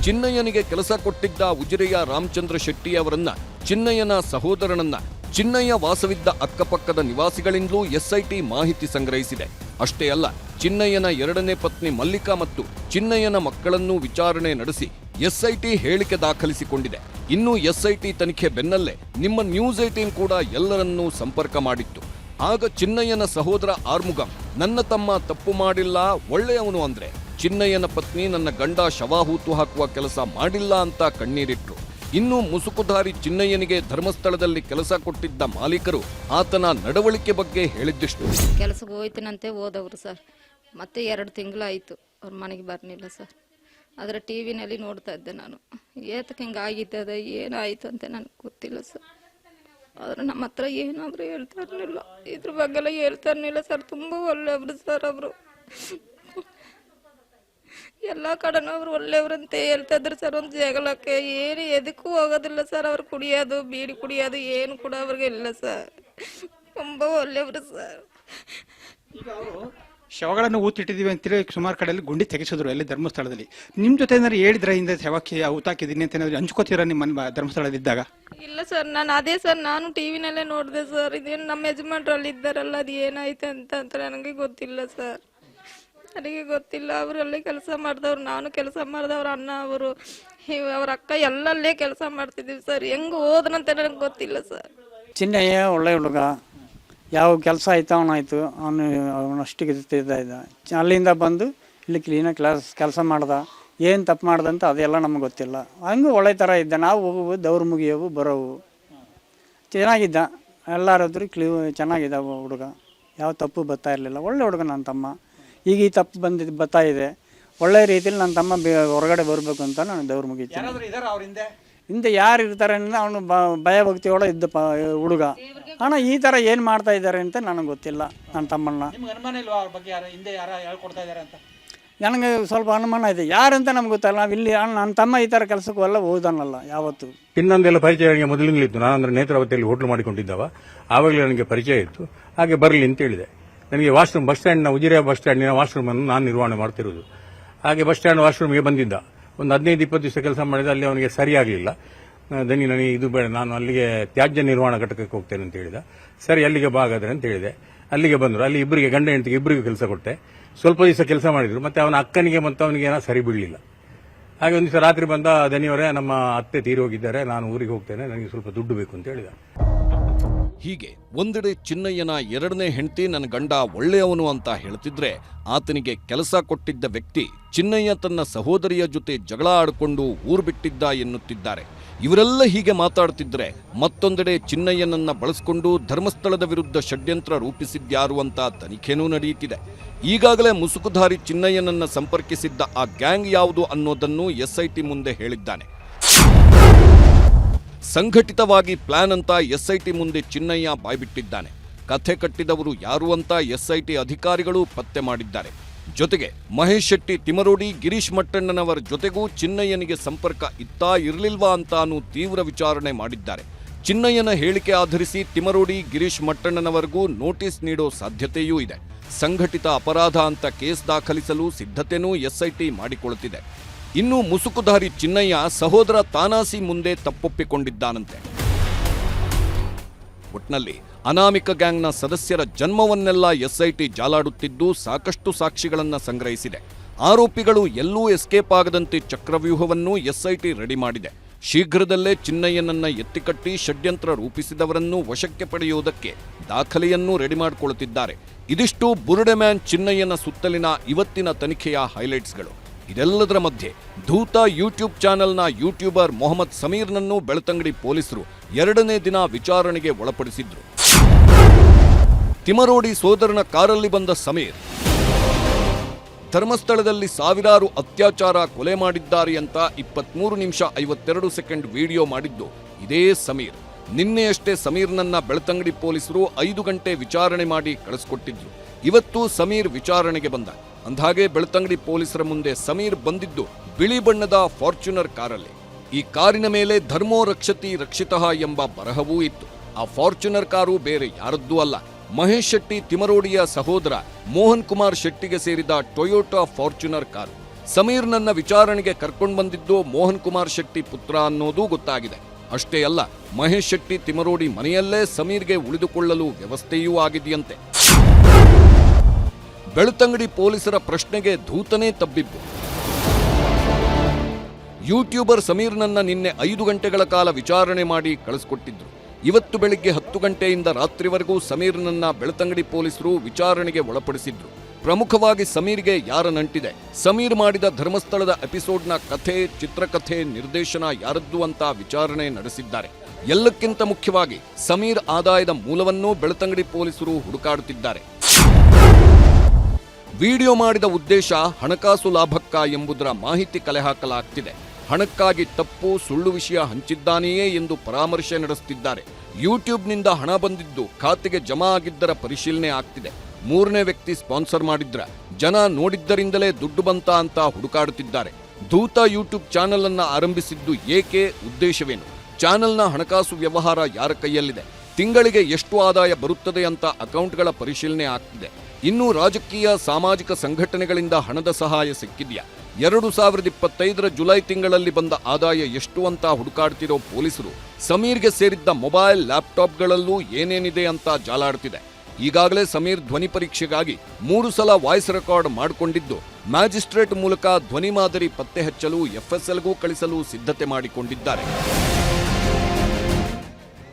ಚಿನ್ನಯ್ಯನಿಗೆ ಕೆಲಸ ಕೊಟ್ಟಿದ್ದ ಉಜಿರೆಯ ರಾಮಚಂದ್ರ ಶೆಟ್ಟಿ ಅವರನ್ನ ಚಿನ್ನಯ್ಯನ ಸಹೋದರನನ್ನ ಚಿನ್ನಯ್ಯ ವಾಸವಿದ್ದ ಅಕ್ಕಪಕ್ಕದ ನಿವಾಸಿಗಳಿಂದಲೂ ಎಸ್ಐಟಿ ಮಾಹಿತಿ ಸಂಗ್ರಹಿಸಿದೆ. ಅಷ್ಟೇ ಅಲ್ಲ, ಚಿನ್ನಯ್ಯನ ಎರಡನೇ ಪತ್ನಿ ಮಲ್ಲಿಕಾ ಮತ್ತು ಚಿನ್ನಯ್ಯನ ಮಕ್ಕಳನ್ನೂ ವಿಚಾರಣೆ ನಡೆಸಿ ಎಸ್ಐಟಿ ಹೇಳಿಕೆ ದಾಖಲಿಸಿಕೊಂಡಿದೆ. ಇನ್ನು ಎಸ್ಐಟಿ ತನಿಖೆ ಬೆನ್ನಲ್ಲೇ ನಿಮ್ಮ ನ್ಯೂಸ್ ಏಟೀನ್ ಕೂಡ ಎಲ್ಲರನ್ನೂ ಸಂಪರ್ಕ ಮಾಡಿತ್ತು. ಆಗ ಚಿನ್ನಯ್ಯನ ಸಹೋದರ ಆರ್ಮುಗಂ, ನನ್ನ ತಮ್ಮ ತಪ್ಪು ಮಾಡಿಲ್ಲ, ಒಳ್ಳೆಯವನು ಅಂದ್ರೆ. ಚಿನ್ನಯ್ಯನ ಪತ್ನಿ ನನ್ನ ಗಂಡ ಶವಾಹೂತು ಹಾಕುವ ಕೆಲಸ ಮಾಡಿಲ್ಲ ಅಂತ ಕಣ್ಣೀರಿಟ್ರು. ಇನ್ನು ಮುಸುಕುಧಾರಿ ಚಿನ್ನಯ್ಯನಿಗೆ ಧರ್ಮಸ್ಥಳದಲ್ಲಿ ಕೆಲಸ ಕೊಟ್ಟಿದ್ದ ಮಾಲೀಕರು ಆತನ ನಡವಳಿಕೆ ಬಗ್ಗೆ ಹೇಳಿದ್ದಿಷ್ಟು. ಕೆಲಸಕ್ಕೆ ಹೋಯ್ತಿನಂತೆ ಹೋದವರು ಸರ್. ಮತ್ತೆ ಎರಡು ತಿಂಗಳಾಯಿತು. ಅವ್ರ ಮನೆಗೆ ಬರಲಿಲ್ಲ ಸರ್. ಆದರೆ ಟಿ ವಿನಲ್ಲಿ ನೋಡ್ತಾ ಇದ್ದೆ ನಾನು. ಏತಕ್ಕೆ ಹಿಂಗೆ ಆಗಿದ್ದದ ಏನಾಯಿತು ಅಂತ ನನಗೆ ಗೊತ್ತಿಲ್ಲ ಸರ್. ಆದರೆ ನಮ್ಮ ಹತ್ರ ಏನಾದರೂ ಹೇಳ್ತಾ ಇರಲಿಲ್ಲ. ಇದ್ರ ಬಗ್ಗೆಲ್ಲ ಹೇಳ್ತಾ ಇರಲಿಲ್ಲ ಸರ್. ತುಂಬ ಒಳ್ಳೆಯವರು ಸರ್ ಅವರು. ಎಲ್ಲ ಕಡೆನೂ ಅವ್ರು ಒಳ್ಳೆಯವ್ರಂತೆ. ಹೇಳ್ತಾ ಇದ್ರು ಸರ್ ಒಂದು ಜಗಳಕ್ಕೆ ಏನು ಎದಕ್ಕೂ ಹೋಗೋದಿಲ್ಲ ಸರ್. ಅವ್ರು ಕುಡಿಯೋದು ಬೀಡಿ ಕುಡಿಯೋದು ಏನು ಕೂಡ ಅವ್ರಿಗೆ ಇಲ್ಲ ಸರ್. ತುಂಬ ಒಳ್ಳೆಯವರು ಸರ್. ಶವಗಳನ್ನು ಊತಿಟ್ಟಿದೀವಿ ಅಂತೇಳಿ ಸುಮಾರು ಕಡೆಯಲ್ಲಿ ಗುಂಡಿ ತೆಗೆಸಿದ್ರು ಎಲ್ಲಿ ಧರ್ಮಸ್ಥಳದಲ್ಲಿ. ನಿಮ್ಮ ಜೊತೆ ಏನಾದ್ರು ಹೇಳಿದ್ರ ಹಿಂದೆ ಶವಕ್ಕೆ ಊತಾಕಿದ್ದೀನಿ ಅಂತ ಏನಾದ್ರು ಹಂಚ್ಕೋತೀರಾ ನಿಮ್ಮ ಮನೆ ಧರ್ಮಸ್ಥಳದಿದ್ದಾಗ ಇಲ್ಲ ಸರ್ ನಾನು ಅದೇ ಸರ್ ನಾನು ಟಿವಿನಲ್ಲೇ ನೋಡಿದೆ ಸರ್. ಇದೇನು ನಮ್ಮ ಯಜಮಾನ್ರಲ್ಲಿ ಇದ್ದಾರಲ್ಲ ಅದು ಏನಾಯ್ತು ಅಂತ ಅಂತ ನನಗೆ ಗೊತ್ತಿಲ್ಲ ಸರ್. ನನಗೆ ಗೊತ್ತಿಲ್ಲ. ಅವರಲ್ಲೇ ಕೆಲಸ ಮಾಡಿದವ್ರು, ನಾನು ಕೆಲಸ ಮಾಡಿದವ್ರ, ಅಣ್ಣ ಅವರು ಅವ್ರ ಅಕ್ಕ ಎಲ್ಲಲ್ಲೇ ಕೆಲಸ ಮಾಡ್ತಿದ್ದೀವಿ ಸರ್. ಹೆಂಗೆ ಹೋದ್ರಂತ ನನಗೆ ಗೊತ್ತಿಲ್ಲ ಸರ್. ಚಿನ್ನಯ್ಯ ಒಳ್ಳೆ ಹುಡುಗ. ಯಾವ ಕೆಲಸ ಆಯ್ತು ಅವನಾಯ್ತು ಅವನು ಅವನಷ್ಟಿಗೆ ಇದ್ದ. ಅಲ್ಲಿಂದ ಬಂದು ಇಲ್ಲಿ ಕ್ಲೀನಾಗಿ ಕ್ಲಾಸ್, ಕೆಲಸ ಮಾಡ್ದ. ಏನು ತಪ್ಪು ಮಾಡ್ದಂತ ಅದೆಲ್ಲ ನಮ್ಗೆ ಗೊತ್ತಿಲ್ಲ. ಹಂಗೆ ಒಳ್ಳೆ ಥರ ಇದ್ದ. ನಾವು ಹೋಗುವು ದೌರ್ ಮುಗಿಯೋವು ಬರೋವು. ಚೆನ್ನಾಗಿದ್ದ. ಎಲ್ಲರ ಹತ್ರ ಕ್ಲೀ ಚೆನ್ನಾಗಿದ್ದ ಹುಡುಗ. ಯಾವ ತಪ್ಪು ಬರ್ತಾ ಇರಲಿಲ್ಲ. ಒಳ್ಳೆ ಹುಡುಗ ನನ್ನ ತಮ್ಮ. ಈಗ ಈ ತಪ್ಪು ಬಂದಿದ್ದು ಬರ್ತಾ ಇದೆ. ಒಳ್ಳೆ ರೀತಿಯಲ್ಲಿ ನನ್ನ ತಮ್ಮ ಬೆ- ಹೊರಗಡೆ ಬರಬೇಕು ಅಂತ ನಾನು ದೇವ್ರ ಮುಗಿತೀನಿ ಯಾರಾದ್ರೂ ಇದಾರ ಅವ್ರ ಹಿಂದೆ? ಹಿಂದೆ ಯಾರು ಇರ್ತಾರೆ ಅಂದರೆ ಅವನು ಬ ಭಯ ಭಕ್ತಿಯೊಳಗೆ ಇದ್ದ ಪ ಹುಡುಗ. ಅಣ್ಣ ಈ ಥರ ಏನು ಮಾಡ್ತಾ ಇದ್ದಾರೆ ಅಂತ ನನಗೆ ಗೊತ್ತಿಲ್ಲ ನನ್ನ ತಮ್ಮನ್ನ. ನಿಮ್ಗೆ ಅನುಮಾನ ಇಲ್ವಾ ಅವ್ರ ಬಗ್ಗೆ ಯಾರು ಹಿಂದೆ ಯಾರ ಹೇಳ್ಕೊಡ್ತಾ ಇದಾರೆ ಅಂತ? ನನಗೆ ಸ್ವಲ್ಪ ಅನುಮಾನ ಇದೆ. ಯಾರಂತ ನಮ್ಗೆ ಗೊತ್ತಲ್ಲ. ನಾವು ಇಲ್ಲಿ ಅಣ್ಣ ನನ್ನ ತಮ್ಮ ಈ ಥರ ಕೆಲಸಕ್ಕೂ ಎಲ್ಲ ಹೋದನಲ್ಲ ಯಾವತ್ತು. ಇನ್ನೊಂದೆಲ್ಲ ಪರಿಚಯ ನನಗೆ ಮೊದಲಿಂದಲಿತ್ತು ನಾನು ಅಂದ್ರೆ ನೇತ್ರಾವತಿಯಲ್ಲಿ ಹೋಟ್ಲು ಮಾಡಿಕೊಂಡಿದ್ದವ. ಆವಾಗಲೇ ನನಗೆ ಪರಿಚಯ ಇತ್ತು. ಹಾಗೆ ಬರಲಿ ಅಂತ ಹೇಳಿದೆ. ನನಗೆ ವಾಶ್ರೂಮ್ ಬಸ್ ಸ್ಟ್ಯಾಂಡ್ನ ಉಜಿರೆ ಬಸ್ ಸ್ಟ್ಯಾಂಡಿನ ವಾಶ್ರೂಮ್ ಅನ್ನು ನಾನು ನಿರ್ವಹಣೆ ಮಾಡ್ತಿರೋದು ಹಾಗೆ ಬಸ್ ಸ್ಟ್ಯಾಂಡ್ ವಾಶ್ರೂಮ್ಗೆ ಬಂದಿದ್ದ. ಒಂದು ಹದಿನೈದು, ಇಪ್ಪತ್ತು ದಿವಸ ಕೆಲಸ ಮಾಡಿದ, ಅಲ್ಲಿ ಅವನಿಗೆ ಸರಿಯಾಗಲಿಲ್ಲ. ದನಿ ನನಗೆ ಇದು ಬೇಡ, ನಾನು ಅಲ್ಲಿಗೆ ತ್ಯಾಜ್ಯ ನಿರ್ವಹಣಾ ಘಟಕಕ್ಕೆ ಹೋಗ್ತೇನೆ ಅಂತ ಹೇಳಿದ. ಸರಿ, ಅಲ್ಲಿಗೆ ಬಾ ಹಾಗಾದ್ರೆ ಅಂತ ಹೇಳಿದೆ. ಅಲ್ಲಿಗೆ ಬಂದರು. ಅಲ್ಲಿ ಇಬ್ಬರಿಗೆ, ಗಂಡ ಹೆಂಡತಿಗೆ ಇಬ್ಬರಿಗೂ ಕೆಲಸ ಕೊಟ್ಟೆ. ಸ್ವಲ್ಪ ದಿವಸ ಕೆಲಸ ಮಾಡಿದರು. ಮತ್ತೆ ಅವನ ಅಕ್ಕನಿಗೆ ಮತ್ತು ಅವನಿಗೆ ಏನೋ ಸರಿ ಬೀಳಲಿಲ್ಲ ಹಾಗೆ ಒಂದು ದಿವಸ ರಾತ್ರಿ ಬಂದ ದನಿಯವರೇ ನಮ್ಮ ಅತ್ತೆ ತೀರಿ ಹೋಗಿದ್ದಾರೆ. ನಾನು ಊರಿಗೆ ಹೋಗ್ತೇನೆ. ನನಗೆ ಸ್ವಲ್ಪ ದುಡ್ಡು ಬೇಕು ಅಂತ ಹೇಳಿದ. ಹೀಗೆ ಒಂದೆಡೆ ಚಿನ್ನಯ್ಯನ ಎರಡನೇ ಹೆಂಡತಿ ನನ್ನ ಗಂಡ ಒಳ್ಳೆಯವನು ಅಂತ ಹೇಳ್ತಿದ್ರೆ ಆತನಿಗೆ ಕೆಲಸ ಕೊಟ್ಟಿದ್ದ ವ್ಯಕ್ತಿ ಚಿನ್ನಯ್ಯ ತನ್ನ ಸಹೋದರಿಯ ಜೊತೆ ಜಗಳ ಆಡಿಕೊಂಡು ಊರು ಬಿಟ್ಟಿದ್ದ ಎನ್ನುತ್ತಿದ್ದಾರೆ. ಇವರೆಲ್ಲ ಹೀಗೆ ಮಾತಾಡ್ತಿದ್ರೆ ಮತ್ತೊಂದೆಡೆ ಚಿನ್ನಯ್ಯನನ್ನ ಬಳಸ್ಕೊಂಡು ಧರ್ಮಸ್ಥಳದ ವಿರುದ್ಧ ಷಡ್ಯಂತ್ರ ರೂಪಿಸಿದ್ಯಾರು ಅಂತ ತನಿಖೆನೂ ನಡೆಯುತ್ತಿದೆ. ಈಗಾಗಲೇ ಮುಸುಕುಧಾರಿ ಚಿನ್ನಯ್ಯನನ್ನ ಸಂಪರ್ಕಿಸಿದ್ದ ಆ ಗ್ಯಾಂಗ್ ಯಾವುದು ಅನ್ನೋದನ್ನು ಎಸ್ಐಟಿ ಮುಂದೆ ಹೇಳಿದ್ದಾನೆ. ಸಂಘಟಿತವಾಗಿ ಪ್ಲಾನ್ ಅಂತ ಎಸ್ಐಟಿ ಮುಂದೆ ಚಿನ್ನಯ್ಯ ಬಾಯ್ಬಿಟ್ಟಿದ್ದಾನೆ. ಕಥೆ ಕಟ್ಟಿದವರು ಯಾರು ಅಂತ ಎಸ್ಐಟಿ ಅಧಿಕಾರಿಗಳು ಪತ್ತೆ ಮಾಡಿದ್ದಾರೆ. ಜೊತೆಗೆ ಮಹೇಶ್ ಶೆಟ್ಟಿ ತಿಮರೋಡಿ, ಗಿರೀಶ್ ಮಟ್ಟಣ್ಣನವರ ಜೊತೆಗೂ ಚಿನ್ನಯ್ಯನಿಗೆ ಸಂಪರ್ಕ ಇತ್ತಾ ಇರಲಿಲ್ವಾ ಅಂತಾನೂ ತೀವ್ರ ವಿಚಾರಣೆ ಮಾಡಿದ್ದಾರೆ. ಚಿನ್ನಯ್ಯನ ಹೇಳಿಕೆ ಆಧರಿಸಿ ತಿಮರೋಡಿ, ಗಿರೀಶ್ ಮಟ್ಟಣ್ಣನವರಿಗೂ ನೋಟಿಸ್ ನೀಡೋ ಸಾಧ್ಯತೆಯೂ ಇದೆ. ಸಂಘಟಿತ ಅಪರಾಧ ಅಂತ ಕೇಸ್ ದಾಖಲಿಸಲು ಸಿದ್ಧತೆನೂ ಎಸ್ಐಟಿ ಮಾಡಿಕೊಳ್ಳುತ್ತಿದೆ ಇನ್ನು ಮುಸುಕುಧಾರಿ ಚಿನ್ನಯ್ಯ ಸಹೋದರ ತಾನಾಸಿ ಮುಂದೆ ತಪ್ಪೊಪ್ಪಿಕೊಂಡಿದ್ದಾನಂತೆ. ಒಟ್ನಲ್ಲಿ ಅನಾಮಿಕ ಗ್ಯಾಂಗ್ನ ಸದಸ್ಯರ ಜನ್ಮವನ್ನೆಲ್ಲ ಎಸ್ಐಟಿ ಜಾಲಾಡುತ್ತಿದ್ದು ಸಾಕಷ್ಟು ಸಾಕ್ಷಿಗಳನ್ನು ಸಂಗ್ರಹಿಸಿದೆ. ಆರೋಪಿಗಳು ಎಲ್ಲೂ ಎಸ್ಕೇಪ್ ಆಗದಂತೆ ಚಕ್ರವ್ಯೂಹವನ್ನು ಎಸ್ಐಟಿ ರೆಡಿ ಮಾಡಿದೆ. ಶೀಘ್ರದಲ್ಲೇ ಚಿನ್ನಯ್ಯನನ್ನ ಎತ್ತಿಕಟ್ಟಿ ಷಡ್ಯಂತ್ರ ರೂಪಿಸಿದವರನ್ನು ವಶಕ್ಕೆ ಪಡೆಯುವುದಕ್ಕೆ ದಾಖಲೆಯನ್ನು ರೆಡಿ ಮಾಡಿಕೊಳ್ಳುತ್ತಿದ್ದಾರೆ ಇದಿಷ್ಟು ಬುರುಡೆ ಮ್ಯಾನ್ ಚಿನ್ನಯ್ಯನ ಸುತ್ತಲಿನ ಇವತ್ತಿನ ತನಿಖೆಯ ಹೈಲೈಟ್ಸ್ಗಳು. ಇದೆಲ್ಲದರ ಮಧ್ಯೆ ಧೂತ ಯೂಟ್ಯೂಬ್ ಚಾನೆಲ್ನ ಯೂಟ್ಯೂಬರ್ ಮೊಹಮ್ಮದ್ ಸಮೀರ್ನನ್ನು ಬೆಳ್ತಂಗಡಿ ಪೊಲೀಸರು ಎರಡನೇ ದಿನ ವಿಚಾರಣೆಗೆ ಒಳಪಡಿಸಿದ್ರು. ತಿಮರೋಡಿ ಸೋದರನ ಕಾರಲ್ಲಿ ಬಂದ ಸಮೀರ್, ಧರ್ಮಸ್ಥಳದಲ್ಲಿ ಸಾವಿರಾರು ಅತ್ಯಾಚಾರ ಕೊಲೆ ಮಾಡಿದ್ದಾರೆ ಅಂತ ಇಪ್ಪತ್ಮೂರು ನಿಮಿಷ ಐವತ್ತೆರಡು ಸೆಕೆಂಡ್ ವಿಡಿಯೋ ಮಾಡಿದ್ದು ಇದೇ ಸಮೀರ್. ನಿನ್ನೆಯಷ್ಟೇ ಸಮೀರ್ನನ್ನ ಬೆಳ್ತಂಗಡಿ ಪೊಲೀಸರು ಐದು ಗಂಟೆ ವಿಚಾರಣೆ ಮಾಡಿ ಕಳಿಸ್ಕೊಟ್ಟಿದ್ರು. ಇವತ್ತು ಸಮೀರ್ ವಿಚಾರಣೆಗೆ ಬಂದ. ಅಂದ್ಹಾಗೆ ಬೆಳ್ತಂಗಡಿ ಪೊಲೀಸರ ಮುಂದೆ ಸಮೀರ್ ಬಂದಿದ್ದು ಬಿಳಿ ಬಣ್ಣದ ಫಾರ್ಚುನರ್ ಕಾರಲ್ಲಿ. ಈ ಕಾರಿನ ಮೇಲೆ ಧರ್ಮೋ ರಕ್ಷತಿ ರಕ್ಷಿತಃ ಎಂಬ ಬರಹವೂ ಇತ್ತು. ಆ ಫಾರ್ಚುನರ್ ಕಾರು ಬೇರೆ ಯಾರದ್ದೂ ಅಲ್ಲ. ಮಹೇಶ್ ಶೆಟ್ಟಿ ತಿಮರೋಡಿಯ ಸಹೋದರ ಮೋಹನ್ ಕುಮಾರ್ ಶೆಟ್ಟಿಗೆ ಸೇರಿದ ಟೊಯೋಟಾ ಫಾರ್ಚುನರ್ ಕಾರು. ಸಮೀರ್ ನನ್ನ ವಿಚಾರಣೆಗೆ ಕರ್ಕೊಂಡು ಬಂದಿದ್ದು ಮೋಹನ್ ಕುಮಾರ್ ಶೆಟ್ಟಿ ಪುತ್ರ ಅನ್ನೋದೂ ಗೊತ್ತಾಗಿದೆ. ಅಷ್ಟೇ ಅಲ್ಲ, ಮಹೇಶ್ ಶೆಟ್ಟಿ ತಿಮರೋಡಿ ಮನೆಯಲ್ಲೇ ಸಮೀರ್ಗೆ ಉಳಿದುಕೊಳ್ಳಲು ವ್ಯವಸ್ಥೆಯೂ ಆಗಿದೆಯಂತೆ. ಬೆಳ್ತಂಗಡಿ ಪೊಲೀಸರ ಪ್ರಶ್ನೆಗೆ ಧೂತನೇ ತಬ್ಬಿದ್ದು ಯೂಟ್ಯೂಬರ್ ಸಮೀರ್ನನ್ನ ನಿನ್ನೆ ಐದು ಗಂಟೆಗಳ ಕಾಲ ವಿಚಾರಣೆ ಮಾಡಿ ಕಳಿಸ್ಕೊಟ್ಟಿದ್ರು. ಇವತ್ತು ಬೆಳಿಗ್ಗೆ ಹತ್ತು ಗಂಟೆಯಿಂದ ರಾತ್ರಿವರೆಗೂ ಸಮೀರ್ನನ್ನ ಬೆಳ್ತಂಗಡಿ ಪೊಲೀಸರು ವಿಚಾರಣೆಗೆ ಒಳಪಡಿಸಿದ್ರು. ಪ್ರಮುಖವಾಗಿ ಸಮೀರ್ಗೆ ಯಾರ ನಂಟಿದೆ? ಸಮೀರ್ ಮಾಡಿದ ಧರ್ಮಸ್ಥಳದ ಎಪಿಸೋಡ್ನ ಕಥೆ, ಚಿತ್ರಕಥೆ, ನಿರ್ದೇಶನ ಯಾರದ್ದು ಅಂತ ವಿಚಾರಣೆ ನಡೆಸಿದ್ದಾರೆ. ಎಲ್ಲಕ್ಕಿಂತ ಮುಖ್ಯವಾಗಿ ಸಮೀರ್ ಆದಾಯದ ಮೂಲವನ್ನೂ ಬೆಳ್ತಂಗಡಿ ಪೊಲೀಸರು ಹುಡುಕಾಡುತ್ತಿದ್ದಾರೆ. ವಿಡಿಯೋ ಮಾಡಿದ ಉದ್ದೇಶ ಹಣಕಾಸು ಲಾಭಕ್ಕ ಎಂಬುದರ ಮಾಹಿತಿ ಕಲೆ ಹಾಕಲಾಗ್ತಿದೆ. ಹಣಕ್ಕಾಗಿ ತಪ್ಪು ಸುಳ್ಳು ವಿಷಯ ಹಂಚಿದ್ದಾನೆಯೇ ಎಂದು ಪರಾಮರ್ಶೆ ನಡೆಸುತ್ತಿದ್ದಾರೆ ಯೂಟ್ಯೂಬ್ನಿಂದ ಹಣ ಬಂದಿದ್ದು ಖಾತೆಗೆ ಜಮಾ ಆಗಿದ್ದರ ಪರಿಶೀಲನೆ ಆಗ್ತಿದೆ. ಮೂರನೇ ವ್ಯಕ್ತಿ ಸ್ಪಾನ್ಸರ್ ಮಾಡಿದ್ರ. ಜನ ನೋಡಿದ್ದರಿಂದಲೇ ದುಡ್ಡು ಬಂತ ಅಂತ ಹುಡುಕಾಡುತ್ತಿದ್ದಾರೆ. ದೂತ ಯೂಟ್ಯೂಬ್ ಚಾನೆಲ್ ಅನ್ನ ಆರಂಭಿಸಿದ್ದು ಏಕೆ? ಉದ್ದೇಶವೇನು? ಚಾನೆಲ್ನ ಹಣಕಾಸು ವ್ಯವಹಾರ ಯಾರ ಕೈಯಲ್ಲಿದೆ? ತಿಂಗಳಿಗೆ ಎಷ್ಟು ಆದಾಯ ಬರುತ್ತದೆ ಅಂತ ಅಕೌಂಟ್ಗಳ ಪರಿಶೀಲನೆ ಆಗ್ತಿದೆ. ಇನ್ನು ರಾಜಕೀಯ ಸಾಮಾಜಿಕ ಸಂಘಟನೆಗಳಿಂದ ಹಣದ ಸಹಾಯ ಸಿಕ್ಕಿದ್ಯಾ? ಎರಡು ಸಾವಿರದ ಇಪ್ಪತ್ತೈದರ ಜುಲೈ ತಿಂಗಳಲ್ಲಿ ಬಂದ ಆದಾಯ ಎಷ್ಟು ಅಂತ ಹುಡುಕಾಡ್ತಿರೋ ಪೊಲೀಸರು ಸಮೀರ್ಗೆ ಸೇರಿದ್ದ ಮೊಬೈಲ್ ಲ್ಯಾಪ್ಟಾಪ್ಗಳಲ್ಲೂ ಏನೇನಿದೆ ಅಂತ ಜಾಲಾಡ್ತಿದೆ. ಈಗಾಗಲೇ ಸಮೀರ್ ಧ್ವನಿ ಪರೀಕ್ಷೆಗಾಗಿ ಮೂರು ಸಲ ವಾಯ್ಸ್ ರೆಕಾರ್ಡ್ ಮಾಡಿಕೊಂಡಿದ್ದು, ಮ್ಯಾಜಿಸ್ಟ್ರೇಟ್ ಮೂಲಕ ಧ್ವನಿ ಮಾದರಿ ಪತ್ತೆ ಹಚ್ಚಲು ಎಫ್ಎಸ್ಎಲ್ಗೂ ಕಳಿಸಲು ಸಿದ್ಧತೆ ಮಾಡಿಕೊಂಡಿದ್ದಾರೆ.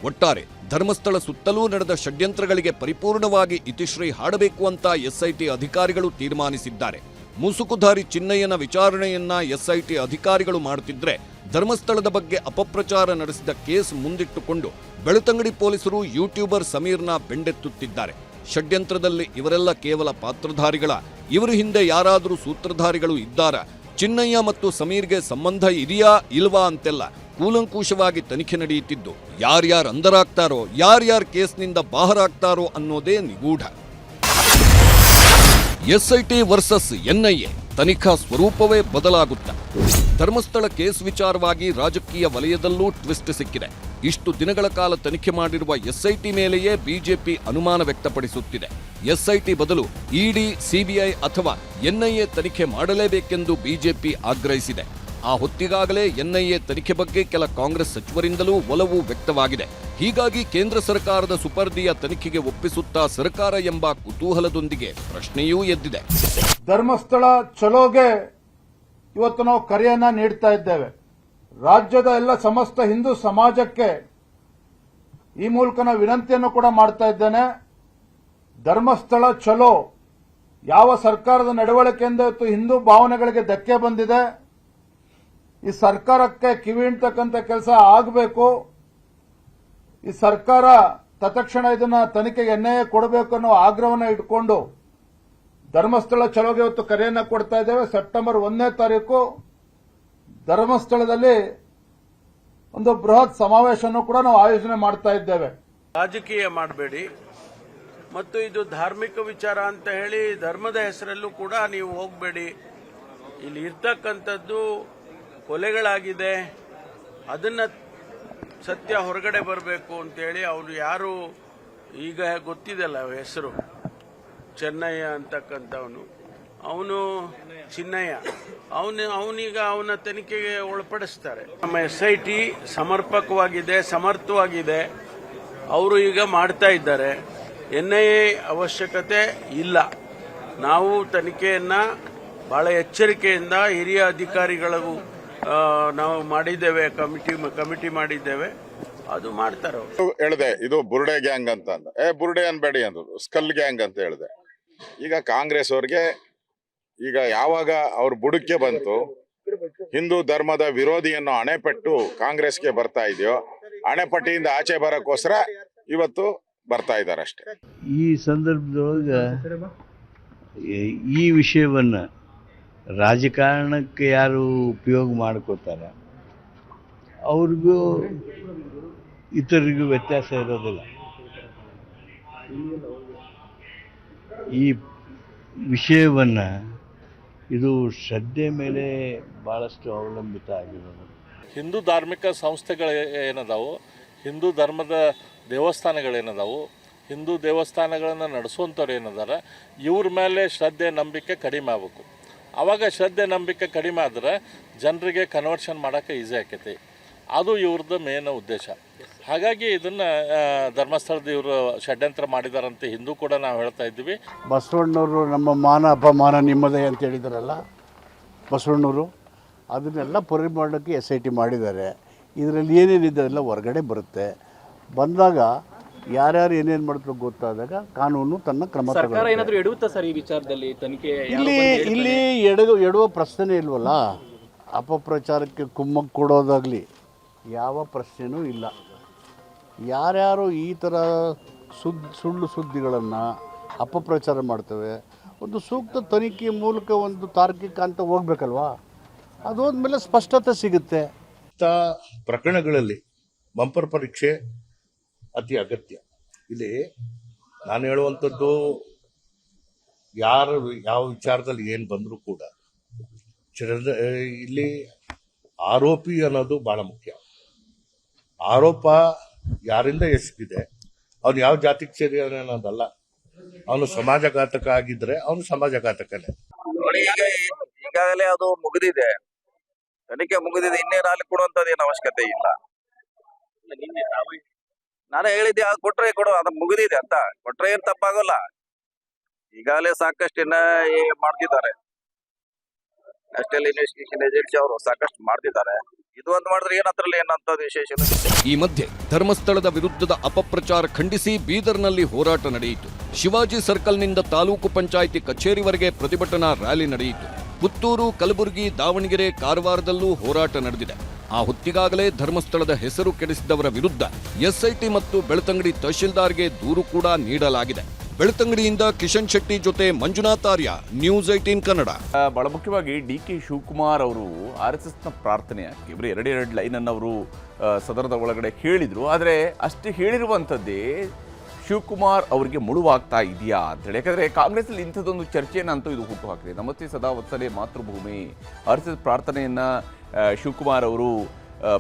ಒಟ್ಟಾರೆ ಧರ್ಮಸ್ಥಳ ಸುತ್ತಲೂ ನಡೆದ ಷಡ್ಯಂತ್ರಗಳಿಗೆ ಪರಿಪೂರ್ಣವಾಗಿ ಇತಿಶ್ರೀ ಹಾಡಬೇಕು ಅಂತ ಎಸ್ಐಟಿ ಅಧಿಕಾರಿಗಳು ತೀರ್ಮಾನಿಸಿದ್ದಾರೆ. ಮುಸುಕುಧಾರಿ ಚಿನ್ನಯ್ಯನ ವಿಚಾರಣೆಯನ್ನ ಎಸ್ಐಟಿ ಅಧಿಕಾರಿಗಳು ಮಾಡುತ್ತಿದ್ರೆ ಧರ್ಮಸ್ಥಳದ ಬಗ್ಗೆ ಅಪಪ್ರಚಾರ ನಡೆಸಿದ ಕೇಸ್ ಮುಂದಿಟ್ಟುಕೊಂಡು ಬೆಳತಂಗಡಿ ಪೊಲೀಸರು ಯೂಟ್ಯೂಬರ್ ಸಮೀರ್ನ ಬೆಂಡೆತ್ತುತ್ತಿದ್ದಾರೆ. ಷಡ್ಯಂತ್ರದಲ್ಲಿ ಇವರೆಲ್ಲ ಕೇವಲ ಪಾತ್ರಧಾರಿಗಳ, ಇವರ ಹಿಂದೆ ಯಾರಾದರೂ ಸೂತ್ರಧಾರಿಗಳು ಇದ್ದಾರಾ, ಚಿನ್ನಯ್ಯ ಮತ್ತು ಸಮೀರ್ಗೆ ಸಂಬಂಧ ಇದೆಯಾ, ಇಲ್ವಾ ಅಂತೆಲ್ಲ ಕೂಲಂಕುಷವಾಗಿ ತನಿಖೆ ನಡೆಯುತ್ತಿದ್ದು, ಯಾರ್ಯಾರು ಅಂದರಾಗ್ತಾರೋ ಯಾರ್ಯಾರು ಕೇಸ್ನಿಂದ ಬಾಹರಾಗ್ತಾರೋ ಅನ್ನೋದೇ ನಿಗೂಢ. ಎಸ್ಐಟಿ ವರ್ಸಸ್ ಎನ್ಐಎ ತನಿಖಾ ಸ್ವರೂಪವೇ ಬದಲಾಗುತ್ತಾ. ಧರ್ಮಸ್ಥಳ ಕೇಸ್ ವಿಚಾರವಾಗಿ ರಾಜಕೀಯ ವಲಯದಲ್ಲೂ ಟ್ವಿಸ್ಟ್ ಸಿಕ್ಕಿದೆ. ಇಷ್ಟು ದಿನಗಳ ಕಾಲ ತನಿಖೆ ಮಾಡಿರುವ ಎಸ್ಐಟಿ ಮೇಲೆಯೇ ಬಿಜೆಪಿ ಅನುಮಾನ ವ್ಯಕ್ತಪಡಿಸುತ್ತಿದೆ. ಎಸ್ಐಟಿ ಬದಲು ಇಡಿ, ಸಿಬಿಐ ಅಥವಾ ಎನ್ಐಎ ತನಿಖೆ ಮಾಡಲೇಬೇಕೆಂದು ಬಿಜೆಪಿ ಆಗ್ರಹಿಸಿದೆ. ಆ ಹೊತ್ತಿಗಾಗಲೇ ಎನ್ಐಎ ತನಿಖೆ ಬಗ್ಗೆ ಕೆಲ ಕಾಂಗ್ರೆಸ್ ಸಚಿವರಿಂದಲೂ ಒಲವು ವ್ಯಕ್ತವಾಗಿದೆ. ಹೀಗಾಗಿ ಕೇಂದ್ರ ಸರ್ಕಾರದ ಸುಪರ್ದಿಯ ತನಿಖೆಗೆ ಒಪ್ಪಿಸುತ್ತಾ ಸರ್ಕಾರ ಎಂಬ ಕುತೂಹಲದೊಂದಿಗೆ ಪ್ರಶ್ನೆಯೂ ಎದ್ದಿದೆ. ಧರ್ಮಸ್ಥಳ ಚಲೋಗೆ ಇವತ್ತು ನಾವು ಕರೆಯನ್ನ ನೀಡ್ತಾ ಇದ್ದೇವೆ. ರಾಜ್ಯದ ಎಲ್ಲ ಸಮಸ್ತ ಹಿಂದೂ ಸಮಾಜಕ್ಕೆ ಈ ಮೂಲಕ ನಾವು ವಿನಂತಿಯನ್ನು ಕೂಡ ಮಾಡ್ತಾ ಇದ್ದೇನೆ. ಧರ್ಮಸ್ಥಳ ಚಲೋ ಯಾವ ಸರ್ಕಾರದ ನಡವಳಿಕೆಯಿಂದ ಇವತ್ತು ಹಿಂದೂ ಭಾವನೆಗಳಿಗೆ ಧಕ್ಕೆ ಬಂದಿದೆ. ಈ ಸರ್ಕಾರಕ್ಕೆ ಕಿವಿ ಹಿಂಡ್ತಕ್ಕಂಥ ಕೆಲಸ ಆಗಬೇಕು. ಈ ಸರ್ಕಾರ ತತ್ಕ್ಷಣ ಇದನ್ನ ತನಿಖೆಗೆ ಎನ್ಐಎ ಕೊಡಬೇಕು ಅನ್ನೋ ಆಗ್ರಹವನ್ನು ಇಟ್ಕೊಂಡು ಧರ್ಮಸ್ಥಳ ಚಲೋಗೆ ಇವತ್ತು ಕರೆಯನ್ನ ಕೊಡ್ತಾ ಇದ್ದೇವೆ. ಸೆಪ್ಟೆಂಬರ್ ಒಂದನೇ ತಾರೀಕು ಧರ್ಮಸ್ಥಳದಲ್ಲಿ ಒಂದು ಬೃಹತ್ ಸಮಾವೇಶವನ್ನು ಕೂಡ ನಾವು ಆಯೋಜನೆ ಮಾಡ್ತಾ ಇದ್ದೇವೆ. ರಾಜಕೀಯ ಮಾಡಬೇಡಿ. ಮತ್ತು ಇದು ಧಾರ್ಮಿಕ ವಿಚಾರ ಅಂತ ಹೇಳಿ ಧರ್ಮದ ಹೆಸರಲ್ಲೂ ಕೂಡ ನೀವು ಹೋಗಬೇಡಿ. ಇಲ್ಲಿ ಇರ್ತಕ್ಕಂಥದ್ದು ಕೊಲೆಗಳಾಗಿದೆ, ಅದನ್ನ ಸತ್ಯ ಹೊರಗಡೆ ಬರಬೇಕು ಅಂತೇಳಿ ಅವರು ಯಾರು ಈಗ ಗೊತ್ತಿದೆಲ್ಲ ಹೆಸರು. ಚೆನ್ನಯ್ಯ ಅಂತಕ್ಕಂಥವನು. ಅವನು ಚಿನ್ನಯ್ಯ. ಅವನು, ಅವನೀಗ ಅವನ ತನಿಖೆಗೆ ಒಳಪಡಿಸ್ತಾರೆ. ನಮ್ಮ ಎಸ್ ಐ ಟಿ ಸಮರ್ಪಕವಾಗಿದೆ, ಸಮರ್ಥವಾಗಿದೆ. ಅವರು ಈಗ ಮಾಡ್ತಾ ಇದ್ದಾರೆ. ಎನ್ ಐ ಎ ಅವಶ್ಯಕತೆ ಇಲ್ಲ. ನಾವು ತನಿಖೆಯನ್ನ ಬಹಳ ಎಚ್ಚರಿಕೆಯಿಂದ ಹಿರಿಯ ಅಧಿಕಾರಿಗಳಿಗೂ ನಾವು ಮಾಡಿದ್ದೇವೆ ಕಮಿಟಿ ಕಮಿಟಿ ಮಾಡಿದ್ದೇವೆ. ಅದು ಮಾಡ್ತಾರೆ ಹೇಳಿದೆ ಇದು ಬುರ್ಡೆ ಗ್ಯಾಂಗ್ ಅಂತ ಅಂದ. ಏ ಬುರ್ಡೆ ಅನ್ಬೇಡಿ ಅಂತ ಸ್ಕಲ್ ಗ್ಯಾಂಗ್ ಅಂತ ಹೇಳಿದೆ. ಈಗ ಕಾಂಗ್ರೆಸ್ ಅವ್ರಿಗೆ ಈಗ ಯಾವಾಗ ಅವ್ರ ಬುಡಕ್ಕೆ ಬಂತು ಹಿಂದೂ ಧರ್ಮದ ವಿರೋಧಿಯನ್ನು ಅಣೆಪಟ್ಟು ಕಾಂಗ್ರೆಸ್ಗೆ ಬರ್ತಾ ಇದೆಯೋ ಅಣೆಪಟ್ಟಿಯಿಂದ ಆಚೆ ಬರೋಕ್ಕೋಸ್ಕರ ಇವತ್ತು ಬರ್ತಾ ಇದ್ದಾರೆ ಅಷ್ಟೇ. ಈ ಸಂದರ್ಭದೊಳಗೆ ಈ ವಿಷಯವನ್ನು ರಾಜಕಾರಣಕ್ಕೆ ಯಾರು ಉಪಯೋಗ ಮಾಡ್ಕೋತಾರೆ ಅವ್ರಿಗೂ ಇತರಿಗೂ ವ್ಯತ್ಯಾಸ ಇರೋದಿಲ್ಲ. ಈ ವಿಷಯವನ್ನು ಇದು ಶ್ರದ್ಧೆ ಮೇಲೆ ಭಾಳಷ್ಟು ಅವಲಂಬಿತ ಆಗಿರೋದು. ಹಿಂದೂ ಧಾರ್ಮಿಕ ಸಂಸ್ಥೆಗಳು ಏನದಾವು? ಹಿಂದೂ ಧರ್ಮದ ದೇವಸ್ಥಾನಗಳೇನದಾವು ಹಿಂದೂ ದೇವಸ್ಥಾನಗಳನ್ನು ನಡೆಸುವಂಥವ್ರು ಏನದಾರ? ಇವ್ರ ಮೇಲೆ ಶ್ರದ್ಧೆ, ನಂಬಿಕೆ ಕಡಿಮೆ ಆಗ್ಬೇಕು. ಆವಾಗ ಶ್ರದ್ಧೆ, ನಂಬಿಕೆ ಕಡಿಮೆ ಆದ್ರೆ ಜನರಿಗೆ ಕನ್ವರ್ಷನ್ ಮಾಡೋಕ್ಕೆ ಈಸಿ ಆಕೈತಿ. ಅದು ಇವ್ರದ್ದು ಮೇನ್ ಉದ್ದೇಶ. ಹಾಗಾಗಿ ಇದನ್ನು ಧರ್ಮಸ್ಥಳದ ಇವರು ಷಡ್ಯಂತ್ರ ಮಾಡಿದಾರಂತ, ಹಿಂದೂ ಕೂಡ ನಾವು ಹೇಳ್ತಾ ಇದ್ವಿ ಬಸವಣ್ಣವರು ನಮ್ಮ ಮಾನ ಅಪಮಾನ ನಿಮ್ಮದೇ ಅಂತ ಹೇಳಿದಾರಲ್ಲ? ಬಸವಣ್ಣವರು, ಅದನ್ನೆಲ್ಲ ಮಾಡೋಕ್ಕೆ ಎಸ್ ಐ ಟಿ ಮಾಡಿದ್ದಾರೆ. ಇದರಲ್ಲಿ ಏನೇನಿದೆ ಎಲ್ಲ ಹೊರಗಡೆ ಬರುತ್ತೆ. ಬಂದಾಗ ಯಾರ್ಯಾರು ಏನೇನು ಮಾಡಿದ್ರು ಗೊತ್ತಾದಾಗ ಕಾನೂನು ತನ್ನ ಕ್ರಮ ತಗೊಳ್ಳುತ್ತೆ. ಎಡುತ್ತಾ ಸರ್ ಈ ವಿಚಾರದಲ್ಲಿ? ತನಿಖೆ ಇಲ್ಲಿ ಇಲ್ಲಿ ಎಡಗು ಎಡುವ ಪ್ರಶ್ನೆ ಇಲ್ವಲ್ಲ? ಅಪಪ್ರಚಾರಕ್ಕೆ ಕುಮ್ಮಕ್ಕು ಕೊಡೋದಾಗಲಿ ಯಾವ ಪ್ರಶ್ನೆನೂ ಇಲ್ಲ. ಯಾರ್ಯಾರು ಈ ಥರ ಸುದ್ ಸುಳ್ಳು ಸುದ್ದಿಗಳನ್ನು ಅಪಪ್ರಚಾರ ಮಾಡ್ತವೆ ಒಂದು ಸೂಕ್ತ ತನಿಖೆ ಮೂಲಕ ಒಂದು ತಾರ್ಕಿಕ ಅಂತ ಹೋಗ್ಬೇಕಲ್ವಾ? ಅದು ಹೋದ್ಮೇಲೆ ಸ್ಪಷ್ಟತೆ ಸಿಗುತ್ತೆ. ಪ್ರಕರಣಗಳಲ್ಲಿ ಬಂಪರ್ ಪರೀಕ್ಷೆ ಅತಿ ಅಗತ್ಯ. ಇಲ್ಲಿ ನಾನು ಹೇಳುವಂಥದ್ದು ಯಾರು ಯಾವ ವಿಚಾರದಲ್ಲಿ ಏನು ಬಂದರೂ ಕೂಡ ಚಿರದ ಇಲ್ಲಿ ಆರೋಪಿ ಅನ್ನೋದು ಬಹಳ ಮುಖ್ಯ. ಆರೋಪ ಯಾರಿಂದ ಎಷ್ಟಿದೆ ಅವನು ಯಾವ ಜಾತಿ ಸೇರಿದಾನೆ ಅನ್ನೋದಲ್ಲ. ಅವನು ಸಮಾಜಘಾತಕ ಆಗಿದ್ರೆ ಅವನು ಸಮಾಜಘಾತಕನೇ. ಈಗಾಗಲೇ ಅದು ಮುಗಿದಿದೆ. ತನಿಖೆ ಮುಗಿದಿದೆ ಇನ್ನೇನು ಅಲ್ಲಿ ಕೊಡುವಂತದ್ದು ಏನು ಅವಶ್ಯಕತೆ ಇಲ್ಲ. ನಾನು ಹೇಳಿದ್ದೆ ಅದು ಕೊಟ್ರೆ ಕೊಡು, ಅದು ಮುಗಿದಿದೆ ಅಂತ. ಕೊಟ್ರೆ ಏನ್ ತಪ್ಪಾಗಲ್ಲ. ಈಗಾಗಲೇ ಸಾಕಷ್ಟು ಇನ್ನ ಮಾಡ್ತಿದ್ದಾರೆ. ನ್ಯಾಷನಲ್ ಇನ್ವೆಸ್ಟಿಗೇಷನ್ ಏಜೆನ್ಸಿ ಅವರು ಸಾಕಷ್ಟು ಮಾಡ್ತಿದ್ದಾರೆ. ಇದು ಒಂದು ಮಾಡಿದ್ರೆ ಏನ್ ಅದ್ರಲ್ಲಿ ಏನಂತದ್ದು ವಿಶೇಷ. ಈ ಮಧ್ಯೆ ಧರ್ಮಸ್ಥಳದ ವಿರುದ್ಧದ ಅಪಪ್ರಚಾರ ಖಂಡಿಸಿ ಬೀದರ್ನಲ್ಲಿ ಹೋರಾಟ ನಡೆಯಿತು. ಶಿವಾಜಿ ಸರ್ಕಲ್ನಿಂದ ತಾಲೂಕು ಪಂಚಾಯಿತಿ ಕಚೇರಿವರೆಗೆ ಪ್ರತಿಭಟನಾ ರ್ಯಾಲಿ ನಡೆಯಿತು. ಪುತ್ತೂರು, ಕಲಬುರಗಿ, ದಾವಣಗೆರೆ, ಕಾರವಾರದಲ್ಲೂ ಹೋರಾಟ ನಡೆದಿದೆ. ಆ ಹೊತ್ತಿಗಾಗಲೇ ಧರ್ಮಸ್ಥಳದ ಹೆಸರು ಕೆಡಿಸಿದವರ ವಿರುದ್ಧ ಎಸ್ಐಟಿ ಮತ್ತು ಬೆಳ್ತಂಗಡಿ ತಹಶೀಲ್ದಾರ್ಗೆ ದೂರು ಕೂಡ ನೀಡಲಾಗಿದೆ. ಬೆಳ್ತಂಗಡಿಯಿಂದ ಕಿಶನ್ ಶೆಟ್ಟಿ ಜೊತೆ ಮಂಜುನಾಥ್ ಆರ್ಯ, ನ್ಯೂಸ್ ಏಟೀನ್ ಕನ್ನಡ. ಬಹಳ ಮುಖ್ಯವಾಗಿ ಡಿ ಕೆ ಶಿವಕುಮಾರ್ ಅವರು ಆರ್ ಎಸ್ ಎಸ್ನ ಪ್ರಾರ್ಥನೆ ಇವರು ಎರಡೆರಡು ಅನ್ನು ಅವರು ಸದನದ ಒಳಗಡೆ ಹೇಳಿದರು. ಆದರೆ ಅಷ್ಟು ಹೇಳಿರುವಂಥದ್ದೇ ಶಿವಕುಮಾರ್ ಅವರಿಗೆ ಮುಳುವಾಗ್ತಾ ಇದೆಯಾ ಅಂತೇಳಿ ಯಾಕಂದರೆ ಕಾಂಗ್ರೆಸ್ಸಲ್ಲಿ ಇಂಥದ್ದೊಂದು ಚರ್ಚೆಯನ್ನಂತೂ ಇದು ಹುಟ್ಟು ಹಾಕಿದೆ. ನಮಸ್ತೆ ಸದಾ ವತ್ಸಲೆ ಮಾತೃಭೂಮಿ. ಎಸ್ ಪ್ರಾರ್ಥನೆಯನ್ನು ಶಿವಕುಮಾರ್ ಅವರು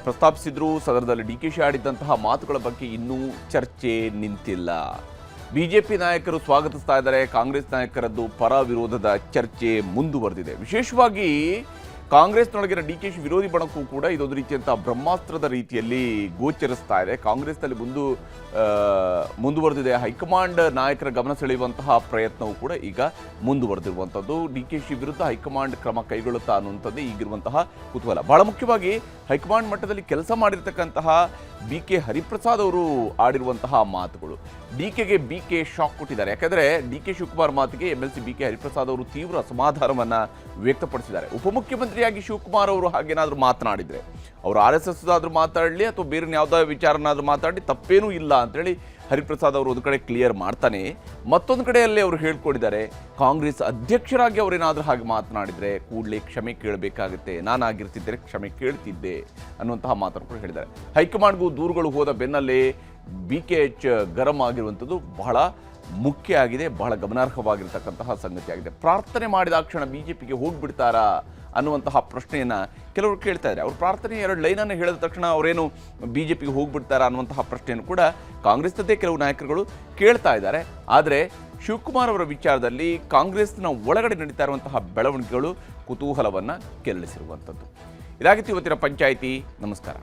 ಪ್ರಸ್ತಾಪಿಸಿದ್ರು. ಸದನದಲ್ಲಿ ಡಿ ಕೆ ಶಿ ಆಡಿದ್ದಂತಹ ಮಾತುಗಳ ಬಗ್ಗೆ ಇನ್ನೂ ಚರ್ಚೆ ನಿಂತಿಲ್ಲ. ಬಿಜೆಪಿ ನಾಯಕರು ಸ್ವಾಗತಿಸ್ತಾ ಇದ್ದಾರೆ. ಕಾಂಗ್ರೆಸ್ ನಾಯಕರದ್ದು ಪರ ವಿರೋಧದ ಚರ್ಚೆ ಮುಂದುವರೆದಿದೆ. ವಿಶೇಷವಾಗಿ ಕಾಂಗ್ರೆಸ್ನೊಳಗಿನ ಡಿ ಕೆ ಶಿ ವಿರೋಧಿ ಬಣಕ್ಕೂ ಕೂಡ ಇದೊಂದು ರೀತಿಯಂತಹ ಬ್ರಹ್ಮಾಸ್ತ್ರದ ರೀತಿಯಲ್ಲಿ ಗೋಚರಿಸ್ತಾ ಇದೆ. ಕಾಂಗ್ರೆಸ್ನಲ್ಲಿ ಮುಂದು ಮುಂದುವರೆದಿದೆ. ಹೈಕಮಾಂಡ್ ನಾಯಕರ ಗಮನ ಸೆಳೆಯುವಂತಹ ಪ್ರಯತ್ನವೂ ಕೂಡ ಈಗ ಮುಂದುವರೆದಿರುವಂಥದ್ದು. ಡಿ ಕೆ ಶಿ ವಿರುದ್ಧ ಹೈಕಮಾಂಡ್ ಕ್ರಮ ಕೈಗೊಳ್ಳುತ್ತಾ ಅನ್ನುವಂಥದ್ದೇ ಈಗಿರುವಂತಹ ಕುತೂಹಲ. ಬಹಳ ಮುಖ್ಯವಾಗಿ ಹೈಕಮಾಂಡ್ ಮಟ್ಟದಲ್ಲಿ ಕೆಲಸ ಮಾಡಿರ್ತಕ್ಕಂತಹ ಬಿ ಕೆ ಹರಿಪ್ರಸಾದ್ ಅವರು ಆಡಿರುವಂತಹ ಮಾತುಗಳು. ಡಿ ಕೆಗೆ ಬಿ ಕೆ ಶಾಕ್ ಕೊಟ್ಟಿದ್ದಾರೆ. ಯಾಕಂದರೆ ಡಿ ಕೆ ಶಿವಕುಮಾರ್ ಮಾತಿಗೆ M L C B K Hariprasad ಅವರು ತೀವ್ರ ಅಸಮಾಧಾನವನ್ನು ವ್ಯಕ್ತಪಡಿಸಿದ್ದಾರೆ. ಉಪಮುಖ್ಯಮಂತ್ರಿಯಾಗಿ ಶಿವಕುಮಾರ್ ಅವರು ಹಾಗೇನಾದರೂ ಮಾತನಾಡಿದರೆ, ಅವರು ಆರ್ ಎಸ್ ಎಸ್ ಆದರೂ ಮಾತಾಡಲಿ ಅಥವಾ ಬೇರೆ ಯಾವುದೇ ವಿಚಾರನಾದರೂ ಮಾತಾಡಲಿ, ತಪ್ಪೇನೂ ಇಲ್ಲ ಅಂತೇಳಿ ಹರಿಪ್ರಸಾದ್ ಅವರು ಒಂದು ಕಡೆ ಕ್ಲಿಯರ್ ಮಾಡ್ತಾನೆ, ಮತ್ತೊಂದು ಕಡೆಯಲ್ಲಿ ಅವರು ಹೇಳ್ಕೊಂಡಿದ್ದಾರೆ, ಕಾಂಗ್ರೆಸ್ ಅಧ್ಯಕ್ಷರಾಗಿ ಅವರೇನಾದರೂ ಹಾಗೆ ಮಾತನಾಡಿದರೆ ಕೂಡಲೇ ಕ್ಷಮೆ ಕೇಳಬೇಕಾಗುತ್ತೆ, ನಾನಾಗಿರ್ತಿದ್ದರೆ ಕ್ಷಮೆ ಕೇಳ್ತಿದ್ದೆ ಅನ್ನುವಂತಹ ಮಾತನ್ನು ಕೂಡ ಹೇಳಿದ್ದಾರೆ. ಹೈಕಮಾಂಡ್ಗೂ ದೂರುಗಳು ಹೋದ ಬೆನ್ನಲ್ಲೇ ಬಿ ಕೆ ಎಚ್ ಗರಂ ಆಗಿರುವಂಥದ್ದು ಬಹಳ ಮುಖ್ಯ ಆಗಿದೆ, ಬಹಳ ಗಮನಾರ್ಹವಾಗಿರ್ತಕ್ಕಂತಹ ಸಂಗತಿಯಾಗಿದೆ. ಪ್ರಾರ್ಥನೆ ಮಾಡಿದ ಕ್ಷಣ ಬಿ ಜೆ ಪಿಗೆ ಹೋಗ್ಬಿಡ್ತಾರಾ? ಅನ್ನುವಂತಹ ಪ್ರಶ್ನೆಯನ್ನು ಕೆಲವರು ಕೇಳ್ತಾ ಇದ್ದಾರೆ. ಅವ್ರ ಪ್ರಾರ್ಥನೆ ಎರಡು ಲೈನನ್ನು ಹೇಳಿದ ತಕ್ಷಣ ಅವರೇನು ಬಿ ಜೆ ಪಿಗೆ ಹೋಗ್ಬಿಡ್ತಾರಾ ಅನ್ನುವಂತಹ ಪ್ರಶ್ನೆಯನ್ನು ಕೂಡ ಕಾಂಗ್ರೆಸ್ನದ್ದೇ ಕೆಲವು ನಾಯಕರುಗಳು ಕೇಳ್ತಾ ಇದ್ದಾರೆ. ಆದರೆ ಶಿವಕುಮಾರ್ ಅವರ ವಿಚಾರದಲ್ಲಿ ಕಾಂಗ್ರೆಸ್ನ ಒಳಗಡೆ ನಡೀತಾ ಇರುವಂತಹ ಬೆಳವಣಿಗೆಗಳು ಕುತೂಹಲವನ್ನು ಕೆರಳಿಸಿರುವಂಥದ್ದು. ಇದಾಗಿತ್ತು ಇವತ್ತಿನ ಪಂಚಾಯಿತಿ. ನಮಸ್ಕಾರ.